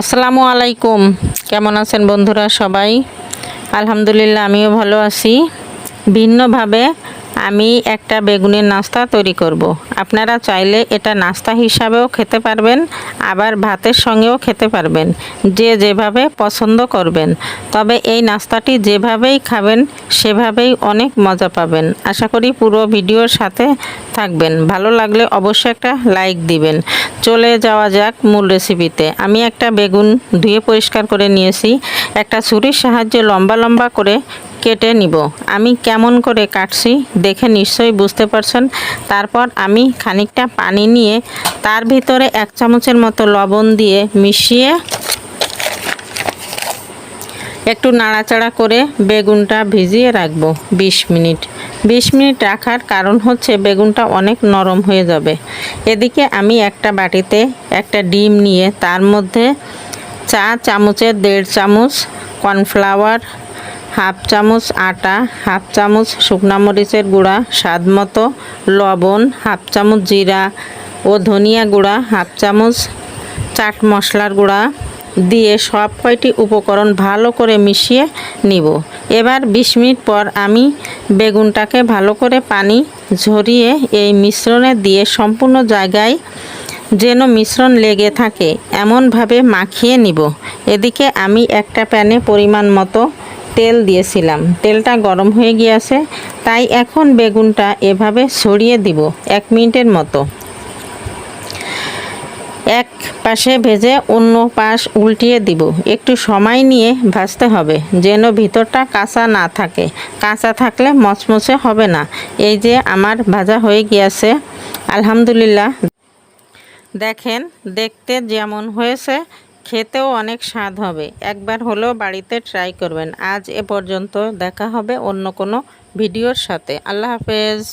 আসসালামু আলাইকুম। কেমন আছেন বন্ধুরা সবাই? আলহামদুলিল্লাহ আমিও ভালো আছি। ভিন্নভাবে আমি একটা বেগুনের নাস্তা তৈরি করব। আপনারা চাইলে এটা নাস্তা হিসাবেও খেতে পারবেন, আবার ভাতের সঙ্গেও খেতে পারবেন, যে যেভাবে পছন্দ করবেন। তবে এই নাস্তাটি যেভাবেই খাবেন, সেভাবেই অনেক মজা পাবেন। আশা করি পুরো ভিডিওর সাথে থাকবেন। ভালো লাগলে অবশ্যই একটা লাইক দিবেন। চলে যাওয়া যাক মূল রেসিপিতে। আমি একটা বেগুন ধুয়ে পরিষ্কার করে নিয়েছি। একটা ছুরির সাহায্যে লম্বা লম্বা করে কেটে নিব। আমি কেমন করে কাটছি দেখে নিশ্চয়ই বুঝতে পারছেন। তারপর আমি খানিকটা পানি নিয়ে তার ভিতরে এক চামচের মতো লবণ দিয়ে মিশিয়ে একটু নাড়াচাড়া করে বেগুনটা ভিজিয়ে রাখব 20 মিনিট। 20 মিনিট রাখার কারণ হচ্ছে বেগুনটা অনেক নরম হয়ে যাবে। এদিকে আমি একটা বাটিতে একটা ডিম নিয়ে তার মধ্যে চা চামচের দেড় চামচ কর্নফ্লাওয়ার হাফ চামচ আটা, হাফ চামচ শুকনা মরিচের গুঁড়া, স্বাদ মতো লবণ, হাফ চামচ জিরা ও ধনিয়া গুঁড়া, হাফ চামচ চাট মশলার গুঁড়া দিয়ে সব কয়টি উপকরণ ভালো করে মিশিয়ে নিব। এবার 20 মিনিট পর আমি বেগুনটাকে ভালো করে পানি ঝরিয়ে এই মিশ্রণে দিয়ে সম্পূর্ণ জায়গায় যেন মিশ্রণ লেগে থাকে, এমনভাবে মাখিয়ে নিব। এদিকে আমি একটা প্যানে পরিমাণ মতো তেল দিয়েছিলাম। তেলটা গরম হয়ে গিয়েছে, তাই এখন বেগুনটা এভাবে ছড়িয়ে দিব এক মিনিটের মতো। এক পাশে ভেজে অন্য পাশ উল্টিয়ে দিব। একটু সময় নিয়ে ভাজতে হবে, যেন ভিতরটা কাঁচা না থাকে। কাঁচা থাকলে মচমচে হবে না। এই যে আমার ভাজা হয়ে গিয়েছে, আলহামদুলিল্লাহ। দেখেন, দেখতে যেমন হয়েছে খেতেও অনেক স্বাদ হবে। একবার হলেও বাড়িতে ট্রাই করবেন। আজ এ পর্যন্ত দেখা হবে অন্য কোনো ভিডিওর সাথে। আল্লাহ হাফেজ।